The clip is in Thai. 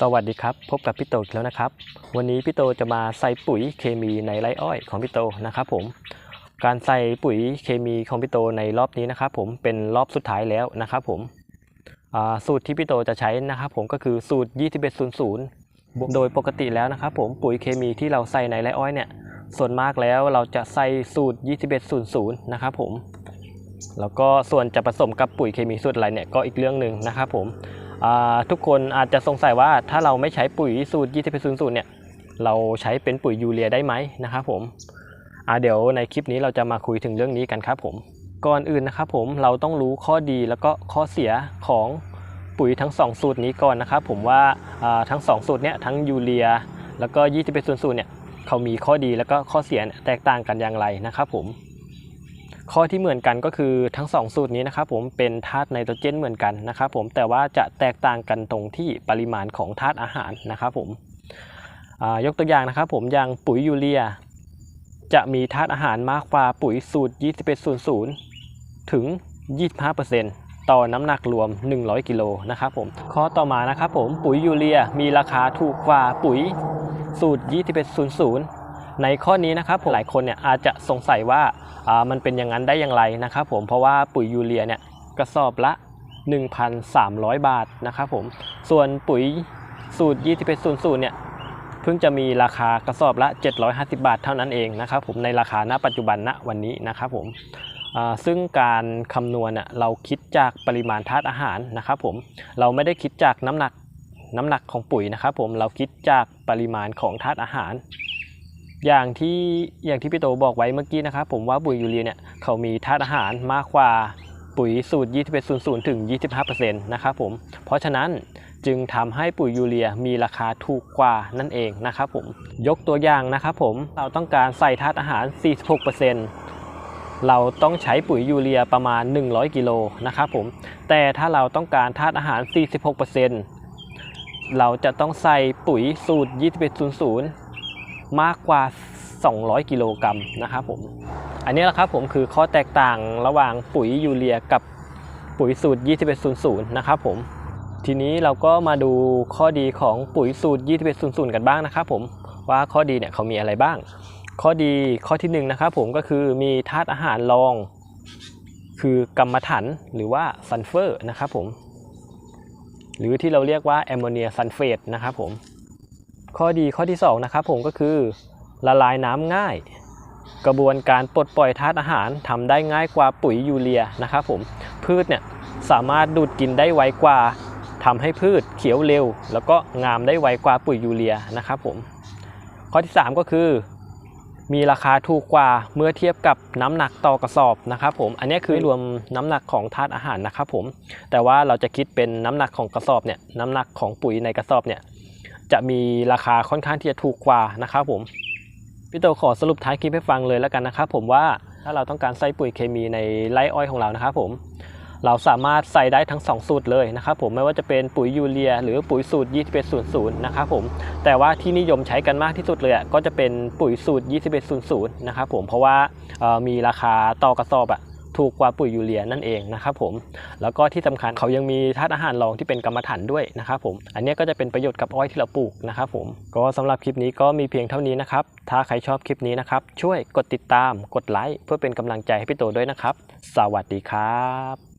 สวัสดีครับ พบกับพี่โตอีกแล้วนะครับ วันนี้พี่โตจะมาใส่ปุ๋ยเคมีในไร่อ้อยของพี่โตนะครับผม การใส่ปุ๋ยเคมีของพี่โตในรอบนี้นะครับผมเป็นรอบสุดท้ายแล้วนะครับผมสูตรที่พี่โตจะใช้นะครับผมก็คือสูตร 2100 โดยปกติแล้วนะครับผมปุ๋ยเคมีที่เราใส่ในไร่อ้อยเนี่ย ส่วนมากแล้วเราจะใส่สูตร 2100 นะครับผม แล้วก็ส่วนจะผสมกับปุ๋ยเคมีสูตรอะไรเนี่ยก็อีกเรื่องหนึ่งนะครับผม ทุกคนอาจจะสงสัยว่าถ้าเราไม่ใช้ปุ๋ยสูตร20%เนี่ยเราใช้เป็นปุ๋ยยูเรียได้ไหมนะครับผมเดี๋ยวในคลิปนี้เราจะมาคุยถึงเรื่องนี้กันครับผมก่อนอื่นนะครับผมเราต้องรู้ข้อดีแล้วก็ข้อเสียของปุ๋ยทั้ง 2 สูตรนี้ก่อนนะครับผมว่าทั้ง 2 สูตรเนี้ยทั้งยูเรีย แล้วก็20%เนี่ยเขามีข้อดีแล้วก็ข้อเสียแตกต่างกันอย่างไรนะครับผม ข้อที่เหมือนกันก็คือทั้ง 2 สูตรนี้นะครับผมเป็นธาตุไนโตรเจนเหมือนกันนะครับผมแต่ว่าจะแตกต่างกันตรงที่ปริมาณของธาตุอาหารนะครับผมยกตัวอย่างนะครับผมอย่างปุ๋ยยูเรีย จะมีธาตุอาหารมากกว่าปุ๋ยสูตร 2100 ถึง 25%ต่อน้ำหนักรวม 100 กิโลนะครับผมข้อต่อมานะครับผมปุ๋ยยูเรียมีราคาถูกกว่าปุ๋ยสูตร 2100 ในข้อนี้นะครับหลายคนเนี่ยอาจจะสงสัยว่าามันเป็นอย่างนั้นได้อย่างไรนะครับผมเพราะว่าปุ๋ยยูเรียเนี่ยกระสอบละ 1,300 บาทนะครับผมส่วนปุ๋ยสูตร 2100 เนี่ยเพิ่งจะมีราคากระสอบละ 750 บาทเท่านั้นเองนะครับผมในราคาณปัจจุบันณวันนี้นะครับผมซึ่งการคำนวณเราคิดจากปริมาณธาตุอาหารนะครับผมเราไม่ได้คิดจากน้ำหนักน้ำหนักของปุ๋ยนะครับผมเราคิดจากปริมาณของธาตุอาหาร อย่างที่อย่างที่พี่โตบอกไว้เมื่อกี้นะครับผมว่าปุ๋ยยูเรียเนี่ยเขามีธาตุอาหารมากกว่าปุ๋ยสูตร 2100 ถึง 25%นะครับผม เพราะฉะนั้นจึงทำให้ปุ๋ยยูเรียมีราคาถูกกว่านั่นเองนะครับผม ยกตัวอย่างนะครับผม เราต้องการใส่ธาตุอาหาร 46%เราต้องใช้ปุ๋ยยูเรียประมาณ 100 กิโลนะครับผม แต่ถ้าเราต้องการธาตุอาหาร 46%เราจะต้องใส่ปุ๋ยสูตร 2100 มากกว่า 200 กิโลกรัมนะครับผม อันนี้แหละครับผมคือข้อแตกต่างระหว่างปุ๋ยยูเรียกับปุ๋ยสูตร 2100 นะครับผม ทีนี้เราก็มาดูข้อดีของปุ๋ยสูตร 2100 กันบ้างนะครับผมว่าข้อดีเนี่ยเขามีอะไรบ้าง ข้อดีข้อที่หนึ่งนะครับผมก็คือมีธาตุอาหารรอง คือกรรมถันหรือว่าซัลเฟอร์นะครับผม หรือที่เราเรียกว่าแอมโมเนียซัลเฟตนะครับผม ข้อดีข้อที่2นะครับผมก็คือละลายน้ำง่าย กระบวนการปลดปล่อยธาตุอาหารทำได้ง่ายกว่าปุ๋ยยูเรียนะครับผมพืชเนี่ยสามารถดูดกินได้ไวกว่าทำให้พืชเขียวเร็ว แล้วก็งามได้ไวกว่าปุ๋ยยูเรียนะครับผมข้อที่ 3 ก็คือมีราคาถูกกว่าเมื่อเทียบกับน้ำหนักต่อกระสอบนะครับผมอันนี้คือรวมน้ำหนักของธาตุอาหารนะครับผมแต่ว่าเราจะคิดเป็นน้ำหนักของกระสอบเนี่ยน้ำหนักของปุ๋ยในกระสอบเนี่ย จะมีราคาค่อนข้างที่จะถูกกว่านะครับผมพี่โตขอสรุปท้ายคลิปให้ฟังเลยแล้วกันนะครับผมว่าถ้าเราต้องการใส่ปุ๋ยเคมีในไร่อ้อยของเรานะครับผมเราสามารถใส่ได้ทั้ง 2 สูตรเลยนะครับผมไม่ว่าจะเป็นปุ๋ยยูเรีย หรือปุ๋ยสูตร 2100 นะครับผมแต่ว่าที่นิยมใช้กันมากที่สุดเลยก็จะเป็นปุ๋ยสูตร 2100 นะครับผมเพราะว่ามีราคาต่อกระสอบอะ ถูกกว่าปุ๋ยยูเรียนั่นเองนะครับผมแล้วก็ที่สำคัญเขายังมีธาตุอาหารรองที่เป็นกรรมฐานด้วยนะครับผมอันนี้ก็จะเป็นประโยชน์กับอ้อยที่เราปลูกนะครับผมก็สำหรับคลิปนี้ก็มีเพียงเท่านี้นะครับถ้าใครชอบคลิปนี้นะครับช่วยกดติดตามกดไลค์เพื่อเป็นกำลังใจให้พี่โตด้วยนะครับ สวัสดีครับ